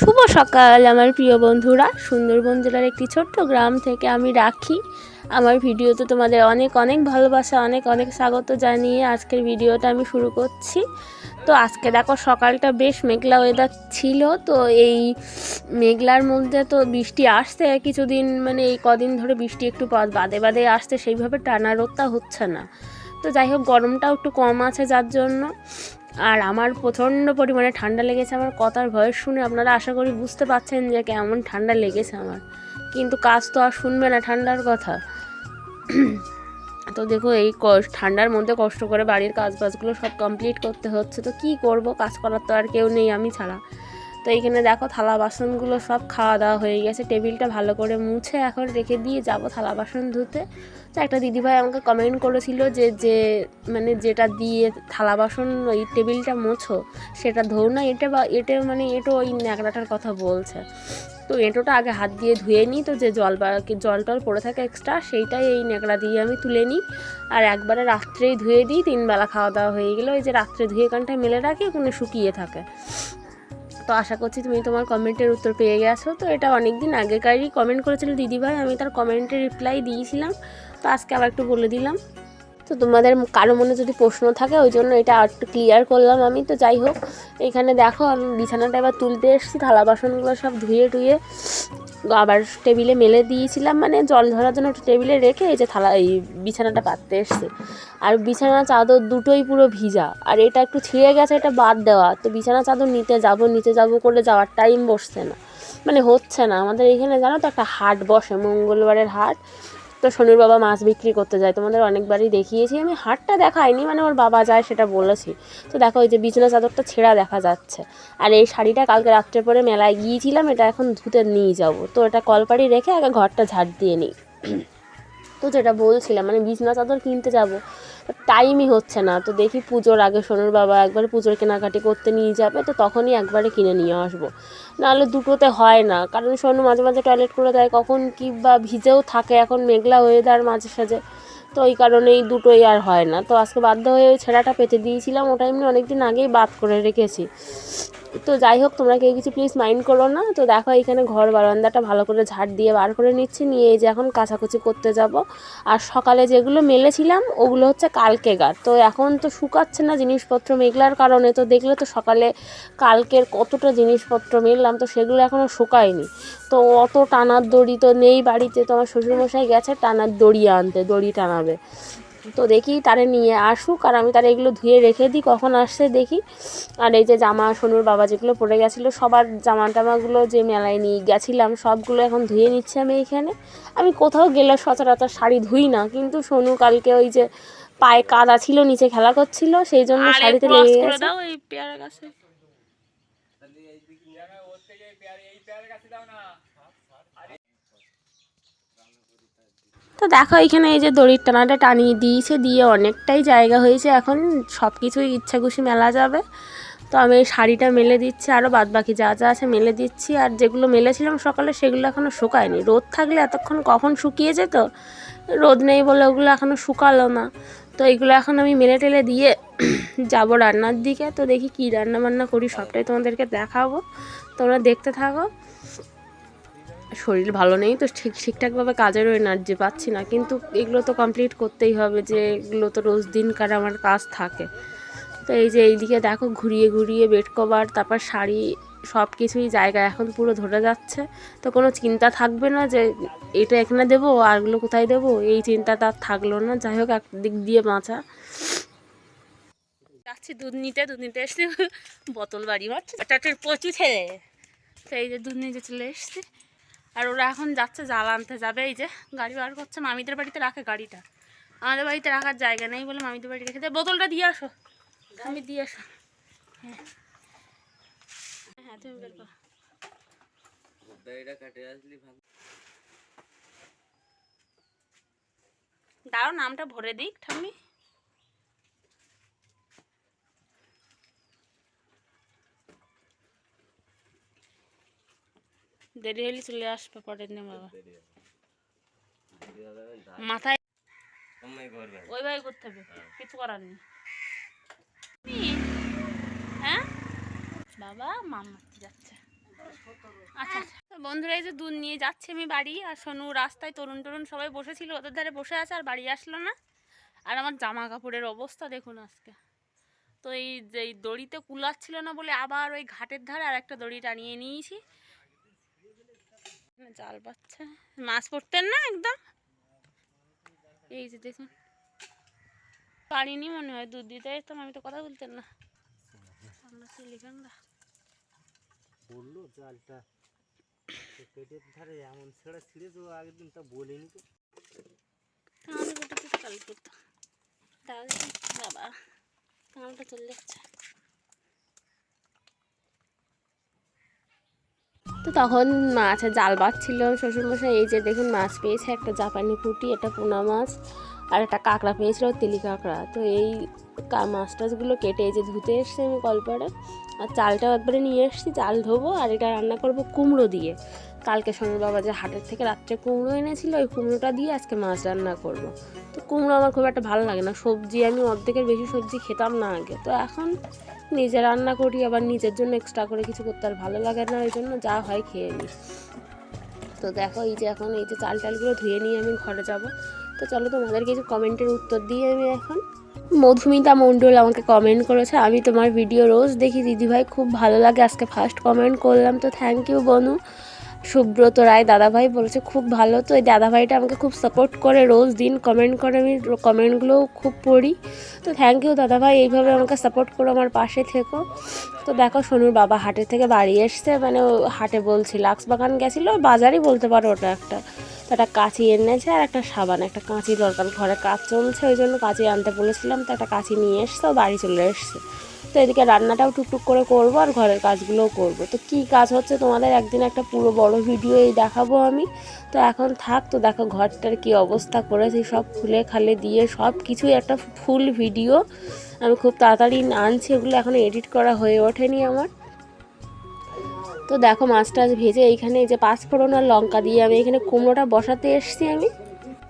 শুভ সকাল, আমার প্রিয় বন্ধুরা। সুন্দরবন জেলার একটি ছোট্ট গ্রাম থেকে আমি রাখি। আমার ভিডিওতে তোমাদের অনেক অনেক ভালোবাসা, অনেক অনেক স্বাগত জানিয়ে আজকের ভিডিওটা আমি শুরু করছি। তো আজকে দেখো, সকালটা বেশ মেঘলা ওয়েদার ছিল। তো এই মেঘলার মধ্যে তো বৃষ্টি আসছে কিছুদিন মানে এই কদিন ধরে বৃষ্টি একটু বাদে বাদে আসছে, সেইভাবে টানা রোদটা হচ্ছে না। তো যাই হোক, গরমটাও একটু কম আছে যার জন্য। আর আমার প্রচণ্ড পরিমাণে ঠান্ডা লেগেছে, আমার কথার ভয়েস শুনে আপনারা আশা করি বুঝতে পারছেন যে কেমন ঠান্ডা লেগেছে আমার। কিন্তু কাজ তো আর শুনবে না ঠান্ডার কথা। তো দেখো এই ঠান্ডার মধ্যে কষ্ট করে বাড়ির কাজ বাজগুলো সব কমপ্লিট করতে হচ্ছে, তো কি করব? কাজ করার তো আর কেউ নেই আমি ছাড়া। তো এইখানে দেখো থালা বাসনগুলো সব খাওয়া দাওয়া হয়ে গেছে। টেবিলটা ভালো করে মুছে এখন রেখে দিয়ে যাব থালা বাসন ধুতে। তো একটা দিদিভাই আমাকে কমেন্ট করেছিল যে যে মানে যেটা দিয়ে থালা বাসন ওই টেবিলটা মোছো, সেটা ধরো না, এটা বা, এটা মানে এটো ওই ন্যাকড়াটার কথা বলছে। তো এঁটোটা আগে হাত দিয়ে ধুয়ে নিই, তো যে জল বা জল টল পড়ে থাকে এক্সট্রা সেইটাই এই ন্যাকড়া দিয়ে আমি তুলে নিই। আর একবারে রাত্রেই ধুয়ে দিই, তিনবেলা খাওয়া দাওয়া হয়ে গেলে, ওই যে রাত্রে ধুয়ে কানটায় মেলে রাখি, ওখানে শুকিয়ে থাকে। তো আশা করছি তুমি তোমার কমেন্টের উত্তর পেয়ে গেছো। তো এটা অনেক দিন আগেকারই কমেন্ট করেছিল দিদিভাই, আমি তার কমেন্টে রিপ্লাই দিয়েছিলাম। তো আজকে আবার একটু বলে দিলাম। তো তোমাদের কারও মনে যদি প্রশ্ন থাকে, ওই জন্য এটা আর একটু ক্লিয়ার করলাম আমি। তো যাই হোক, এখানে দেখো, আমি বিছানাটা এবার তুলতে এসেছি, থালা বাসনগুলো সব ধুয়ে টুয়ে। আবার টেবিলে মেলে দিয়েছিলাম মানে জল ধরার জন্য একটু টেবিলে রেখে এই যে থালা, এই বিছানাটা পাততে এসছে। আর বিছানা চাদর দুটোই পুরো ভিজা, আর এটা একটু ছিঁড়ে গেছে, এটা বাদ দেওয়া। তো বিছানা চাদর নিতে যাব নিতে যাব করলে যাওয়ার টাইম বসছে না। মানে হচ্ছে না, আমাদের এখানে জানো তো একটা হাট বসে, মঙ্গলবারের হাট। তো শনির বাবা মাছ বিক্রি করতে যায়। তোমাদের অনেকবারই দেখিয়েছি। আমি হাটটা দেখাইনি মানে ওর বাবা যায় সেটা বলেছি। তো দেখো ওই যে বিছনা চাদরটা ছেঁড়া দেখা যাচ্ছে। আর এই শাড়িটা কালকে রাত্রে পরে মেলায় গিয়েছিলাম, এটা এখন ধুতে নিয়ে যাব। তো এটা কলপাড়ি রেখে আগে ঘরটা ঝাড় দিয়ে নিই। তো যেটা বলছিলাম মানে বিছনা চাদর কিনতে যাব টাইমই হচ্ছে না। তো দেখি পুজোর আগে সোনুর বাবা একবার পুজোর কেনাকাটি করতে নিয়ে যাবে, তো তখনই একবারে কিনে নিয়ে আসব। নাহলে দুটোতে হয় না, কারণ সোনু মাঝে মাঝে টয়লেট করে দেয়, কখন কি বা ভিজেও থাকে এখন মেঘলা হয়ে ওয়েদার মাঝে সাঝে, তো ওই কারণেই দুটোই আর হয় না। তো আজকে বাধ্য হয়ে ওই ছেঁড়াটা পেতে দিয়েছিলাম, ওটা এমনি অনেক দিন আগেই বাদ করে রেখেছি। তো যাই হোক, তোমরা কেউ কিছু প্লিজ মাইন্ড করো না। তো দেখো, এখানে ঘর বারান্দাটা ভালো করে ঝাড় দিয়ে বার করে নিচ্ছি। নিয়ে এই যে এখন কাচাকুচি করতে যাব। আর সকালে যেগুলো মেলেছিলাম, ওগুলো হচ্ছে কালকেগার তো এখন তো শুকাচ্ছে না জিনিসপত্র মেঘলার কারণে। তো দেখলে তো সকালে কালকের কতটা জিনিসপত্র মেললাম, তো সেগুলো এখনও শুকায়নি। তো অত টানার দড়ি তো নেই বাড়িতে। তো আমার শ্বশুরমশাই গেছে টানার দড়ি আনতে, দড়ি টানাবে। তো দেখি তারে নিয়ে আসুক আর আমি তারা এগুলো ধুয়ে রেখে দিই কখন আসছে দেখি। আর এই যে জামা সোনুর বাবা যেগুলো পরে গেছিল সবার জামা টামাগুলো যে মেলায় নিয়ে গেছিলাম সবগুলো এখন ধুয়ে নিচ্ছি আমি এইখানে আমি কোথাও গেলে সচরাচর শাড়ি ধুই না কিন্তু সোনু কালকে ওই যে পায়ে কাদা ছিল নিচে খেলা করছিল সেই জন্য শাড়িতে লেগে গেছে দাও এই পেয়ারা গাছে তো দেখো এখানে এই যে দড়ির টানাটা টানিয়ে দিয়েছে, দিয়ে অনেকটাই জায়গা হয়েছে। এখন সব কিছুই ইচ্ছা খুশি মেলা যাবে। তো আমি এই শাড়িটা মেলে দিচ্ছি আরও বাদ বাকি যা যা আছে মেলে দিচ্ছি। আর যেগুলো মেলেছিলাম সকালে সেগুলো এখনও শুকায়নি। রোদ থাকলে এতক্ষণ কখন শুকিয়ে যেত? রোদ নেই বলে ওগুলো এখনও শুকালো না। তো এগুলো এখন আমি মেলে টেলে দিয়ে যাব রান্নার দিকে। তো দেখি কী রান্না বান্না করি, সবটাই তোমাদেরকে দেখাবো। তোমরা দেখতে থাকো। শরীর ভালো নেই তো ঠিক, ঠিকঠাকভাবে কাজেরও এনার্জি পাচ্ছি না। কিন্তু এগুলো তো কমপ্লিট করতেই হবে যে এগুলো তো রোজ দিনকার আমার কাজ থাকে। তো এই যে এইদিকে দেখো ঘুরিয়ে ঘুরিয়ে বেড কভার তারপর শাড়ি সব কিছুই জায়গা এখন পুরো ধরে যাচ্ছে। তো কোনো চিন্তা থাকবে না যে এটা এখানে দেবো, আরগুলো কোথায় দেবো? এই চিন্তাটা আর থাকল না। যাই হোক, একদিক দিয়ে বাঁচা। যাচ্ছি দুধ নিতে দুধ নিতে এসছি বোতল বাড়ি মারছে প্রচুর ছেলে। তো এই যে দুধ নিতে চলে এসছি। আর ওরা এখন যাচ্ছে জাল আনতে যাবে। এই যে গাড়ি বার করছে মামিদের বাড়িতে রাখে গাড়িটা। আমাদের বাড়িতে রাখার জায়গা নেই বলে মামিদের বাড়ি রেখে দেয় বোতলটা দিয়ে আসো। আমি দিয়ে আসো। হ্যাঁ। হ্যাঁ তুমি বের করো। দাঁড়াও নামটা ভরে দিক ঠাম্মি। দেরি হলে চলে আসবে পরের দিন বাবা। মাথায় ওই ওইভাবে করতে হবে। কিছু করার নেই। হ্যাঁ? বাবা মাম মারতে যাচ্ছে। বন্ধুরা এই যে দুধ নিয়ে যাচ্ছে আমি বাড়ি আর সোনু রাস্তায় তরুণ তরুণ সবাই বসেছিল ওদের ধারে বসে আছে আর বাড়ি আসলো না। আর আমার জামা কাপড়ের অবস্থা দেখুন আজকে। তো এই যে এই দড়িতে কুলাচ্ছিল না বলে আবার ওই ঘাটের ধারে আর একটা দড়ি টানিয়ে নিয়েছি। জাল পাচ্ছে। মাছ পড়তেন না একদম? এই যে দেখুন। পারিনি মনে হয় দুধ দিতে যেতাম আমি তো কথা বলতেন না। আমরা জালটা। তো পেটের ধারে এমন ছেড়ে ছিঁড়েছে ও আগের দিন তা বলিনি তো। তাহলে গোটা তো কাল বাবা কামটা চলে যাচ্ছে। তো তখন মাছের জাল বাঁধছিল শ্বশুরমশাই এই যে দেখুন মাছ পেয়েছে, একটা জাপানি পুঁটি, একটা পোনা মাছ আর একটা কাঁকড়া পেয়েছিল, তেলি কাঁকড়া। তো এই মাছ টাছগুলো কেটে এই যে ধুতে এসছে আমি কলপাড়ে আর চালটাও একবারে নিয়ে এসছি, চাল ধোবো আর এটা রান্না করব কুমড়ো দিয়ে। কালকে সোনার বাবা যে হাটের থেকে রাত্রে কুমড়ো এনেছিল, ওই কুমড়োটা দিয়ে আজকে মাছ রান্না করব। তো কুমড়ো আমার খুব একটা ভালো লাগে না। সবজি আমি অর্ধেকের বেশি সবজি খেতাম না আগে। তো এখন নিজে রান্না করি, আবার নিজের জন্য এক্সট্রা করে কিছু করতে আর ভালো লাগে না, ওই জন্য যা হয় খেয়ে নিই। তো দেখো এই যে এখন এই যে চাল টালগুলো ধুয়ে নিয়ে আমি ঘরে যাব। তো চলো তোমাদের কিছু কমেন্টের উত্তর দিয়ে আমি এখন। মধুমিতা মণ্ডল আমাকে কমেন্ট করেছে, আমি তোমার ভিডিও রোজ দেখি, দিদিভাই, খুব ভালো লাগে, আজকে ফার্স্ট কমেন্ট করলাম, তো থ্যাংক ইউ বনু। সুব্রত রায় দাদাভাই বলেছে, খুব ভালো। তো এই দাদাভাইটা আমাকে খুব সাপোর্ট করে রোজ দিন কমেন্ট করে আমি কমেন্টগুলোও খুব পড়ি। তো থ্যাংক ইউ দাদাভাই, এইভাবে আমাকে সাপোর্ট করো আমার পাশে থেকো। তো দেখো সোনুর বাবা হাটের থেকে বাড়ি এসছে মানে ও হাটে বলছি লাক্স বাগান গেছিল? বাজারই বলতে পারো ওটা একটা। তো একটা কাঁচি এনেছে আর একটা সাবান, একটা কাঁচি দরকার, ঘরে কাজ চলছে, ওই জন্য কাঁচি আনতে বলেছিলাম, তো একটা কাঁচি নিয়ে এসছে বাড়ি চলে এসছে। তো এদিকে রান্নাটাও টুকটুক করে করব আর ঘরের কাজগুলোও করব। তো কি কাজ হচ্ছে তোমাদের? একদিন একটা পুরো বড় ভিডিও এই দেখাবো আমি। তো এখন থাক, তো দেখো ঘরটার কি অবস্থা করেছি, সব খুলে খালে দিয়ে সব কিছুই একটা ফুল ভিডিও। আমি খুব তাড়াতাড়ি আনছি ওগুলো এখন এডিট করা হয়ে ওঠেনি আমার। তো দেখো মাছ টাছ ভেজে এইখানে এই যে পাঁচফোড়ন আর লঙ্কা দিয়ে আমি এখানে কুমড়োটা বসাতে এসছি আমি।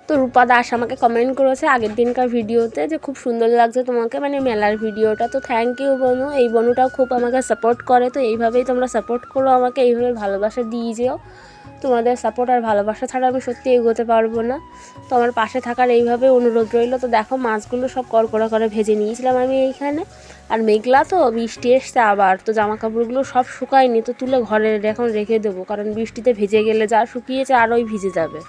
তো রূপা দাস আমাকে কমেন্ট করেছে আগের দিনকার ভিডিওতে যে খুব সুন্দর লাগছে তোমাকে মানে মেলার ভিডিওটা। তো থ্যাংক ইউ বনু। এই বনুটাও খুব আমাকে সাপোর্ট করে, তো এইভাবেই তোমরা সাপোর্ট করো আমাকে, এইভাবে ভালোবাসা দিয়ে যেও। তোমাদের সাপোর্ট আর ভালোবাসা ছাড়া আমি সত্যি এগোতে পারব না। তো আমার পাশে থাকার এইভাবে অনুরোধ রইল। তো দেখো, মাছগুলো সব কড়কড়া করে ভেজে নিয়েছিলাম আমি এইখানে। আর মেঘলা তো, বৃষ্টি এসছে আবার, তো জামা কাপড়গুলো সব শুকায়নি, তো তুলে ঘরে এখন রেখে দেবো। কারণ বৃষ্টিতে ভিজে গেলে যা শুকিয়েছে আরোই ভিজে যাবে।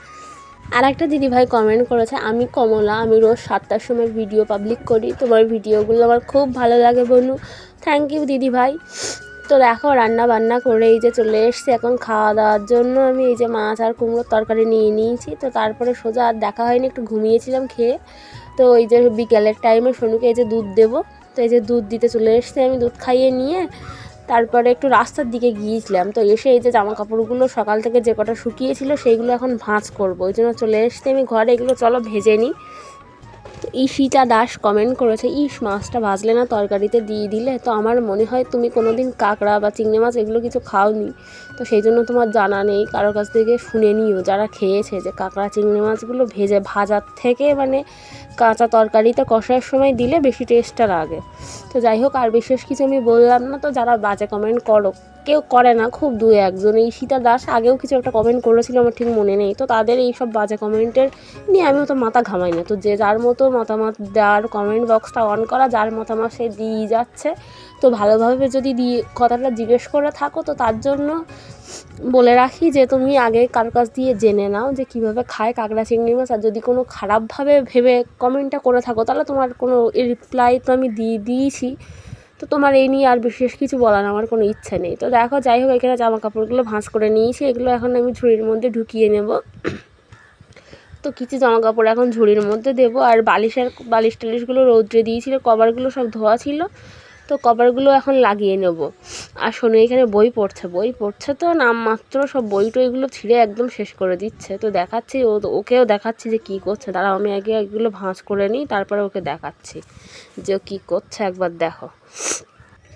আর একটা দিদিভাই কমেন্ট করেছে, আমি কমলা, আমি রোজ সাতটার সময় ভিডিও পাবলিক করি। তোমার ভিডিওগুলো আমার খুব ভালো লাগে বনু। থ্যাংক ইউ দিদিভাই তো দেখো, রান্না বান্না করে এই যে চলে এসছি। এখন খাওয়া দাওয়ার জন্য আমি এই যে মাছ আর কুমড়োর তরকারি নিয়ে নিয়েছি। তো তারপরে সোজা আর দেখা হয়নি, একটু ঘুমিয়েছিলাম খেয়ে। তো ওই যে বিকেলের টাইমে সোনুকে এই যে দুধ দেবো। তো এই যে দুধ দিতে চলে এসছি আমি, দুধ খাইয়ে নিয়ে। তারপরে একটু রাস্তার দিকে গিয়েছিলাম। তো এসে এই যে জামা কাপড়গুলো সকাল থেকে যে কটা শুকিয়েছিল, সেইগুলো এখন ভাঁজ করব। ওই জন্য চলে এসছি আমি ঘরে। এগুলো চলো ভেজে নিই। ঈশিতা দাস কমেন্ট করেছে ইস মাছটা ভাজলে না তরকারিতে দিয়ে দিলে? তো আমার মনে হয় তুমি কোনো দিন কাঁকড়া বা চিংড়ি মাছ এগুলো কিছু খাওনি। তো সেই জন্য তোমার জানা নেই, কারোর কাছ থেকে শুনে নিও। যারা খেয়েছে যে কাঁকড়া, চিংড়ি মাছগুলো ভেজে ভাজার থেকে মানে কাঁচা তরকারিতে কষার সময় দিলে বেশি টেস্টটা লাগে। তো যাই হোক, আর বিশেষ কিছু আমি বললাম না, তো যারা বাজে কমেন্ট করো। কেউ করে না, খুব দু একজন। এই সীতা দাস আগেও কিছু একটা কমেন্ট করেছিল, আমার ঠিক মনে নেই। তো তাদের এই সব বাজে কমেন্টের নিয়ে আমিও তো মাথা ঘামাই না। তো যে যার মতো মতামত দেওয়ার কমেন্ট বক্সটা অন করা, যার মতামত সে দিয়ে যাচ্ছে। তো ভালোভাবে যদি দিয়ে কথাটা জিজ্ঞেস করে থাকো, তো তার জন্য বলে রাখি যে, তুমি আগে কার কাছ দিয়ে জেনে নাও যে কীভাবে খায় কাঁকড়া চিংড়ি মাছ। আর যদি কোনো খারাপভাবে ভেবে কমেন্টটা করে থাকো, তাহলে তোমার কোনো রিপ্লাই তো আমি দিয়ে দিয়েছি। তো তোমার এই নিয়ে আর বিশেষ কিছু বলার আমার কোনো ইচ্ছা নেই। তো দেখো, যাই হোক, এখানে জামা কাপড়গুলো ভাঁজ করে নিয়েছি। এগুলো এখন আমি ঝুড়ির মধ্যে ঢুকিয়ে নেব। তো কিছু জামা কাপড় এখন ঝুড়ির মধ্যে দেব। আর বালিশের বালিশ টালিশগুলো রৌদ্রে দিয়েছিল, কভারগুলো সব ধোয়া ছিল। তো কভারগুলো এখন লাগিয়ে নেব। আর শোনো, এখানে বই পড়ছে বই পড়ছে তো নামমাত্র সব বই টইগুলো ছিঁড়ে একদম শেষ করে দিচ্ছে। তো দেখাচ্ছি, ও ওকেও দেখাচ্ছি যে কী করছে। দাঁড়াও, আমি আগে এগুলো ভাঁজ করে নিই, তারপরে ওকে দেখাচ্ছি যে কী করছে, একবার দেখো।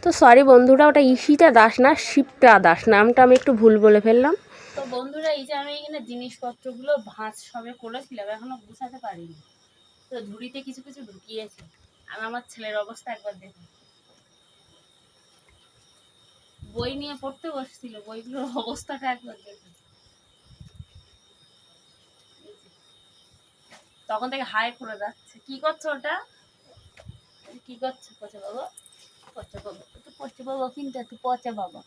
তো সরি বন্ধুরা, ওটা ঈশিতা দাস না, শিপ্রা দাস। নামটা আমি একটু ভুল বলে ফেললাম। তো বন্ধুরা, এই যে আমি এখানে জিনিসপত্রগুলো ভাঁজ সবে করেছিলাম, এখনও গুছাতে পারিনি। তো ঝুড়িতে কিছু কিছু ঢুকিয়েছি। আর আমার ছেলের অবস্থা একবার দেখুন বই নিয়ে পড়তে বসছিল বইগুলোর অবস্থাটা একবার তখন থেকে হাই করে যাচ্ছে। কি করছ ওটা? কি করছ? পচে বাবা? পচা বাবা। একটু পচা বাবা, কিন্তু একটু পচা বাবা।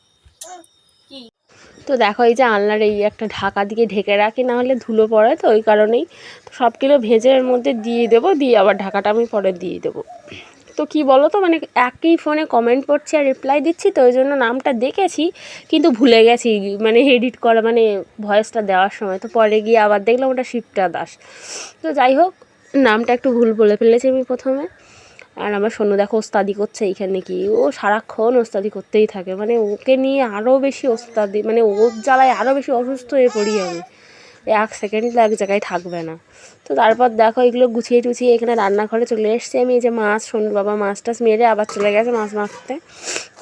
কি? তো দেখো, এই যে আলনার এই একটা ঢাকা দিয়ে ঢেকে রাখি, না হলে ধুলো পড়ে, তো ওই কারণেই তো সব ভেজে এর মধ্যে দিয়ে দেবো, দিয়ে আবার ঢাকাটা আমি পরে দিয়ে দেবো। তো কি বলো তো মানে একই ফোনে কমেন্ট করছি আর রিপ্লাই দিচ্ছি, তো ওই জন্য নামটা দেখেছি, কিন্তু ভুলে গেছি মানে এডিট করা মানে ভয়েসটা দেওয়ার সময়। তো পরে গিয়ে আবার দেখলাম ওটা শিবটা দাস। তো যাই হোক, নামটা একটু ভুল বলে ফেলেছি আমি প্রথমে। আর আমার সোনু দেখো ওস্তাদি করছে এইখানে কি, ও সারাক্ষণ ওস্তাদি করতেই থাকে। মানে ওকে নিয়ে আরও বেশি ওস্তাদি মানে ওর জ্বালায় আরও বেশি অসুস্থ হয়ে পড়ি আমি। এক সেকেন্ড এক জায়গায় থাকবে না। তো তারপর দেখো এগুলো গুছিয়ে টুছিয়ে এখানে রান্নাঘরে চলে এসেছি আমি, এই যে মাছ সোনু বাবা মাছ টাছ মেরে আবার চলে গেছে মাছ মারতে।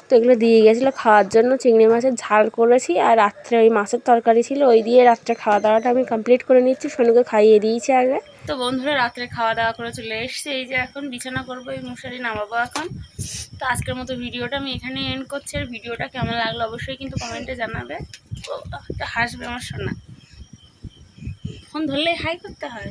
তো এগুলো দিয়ে গেছিল খাওয়ার জন্য, চিংড়ি মাছের ঝাল করেছি আর রাত্রে ওই মাছের তরকারি ছিল, ওই দিয়ে রাত্রে খাওয়া দাওয়াটা আমি কমপ্লিট করে নিচ্ছি, সোনুকে খাইয়ে দিয়েছি আগে। তো বন্ধুরা, রাত্রে খাওয়া দাওয়া করে চলে এসেছি, এই যে এখন বিছানা করব এই মশারি নামাবো এখন। তো আজকের মতো ভিডিওটা আমি এখানে এন্ড করছি, আর ভিডিওটা কেমন লাগল অবশ্যই কিন্তু কমেন্টে জানাবে। একটা হাসবে আমার সোনা। ফোন ধরলেই হাই করতে হয়।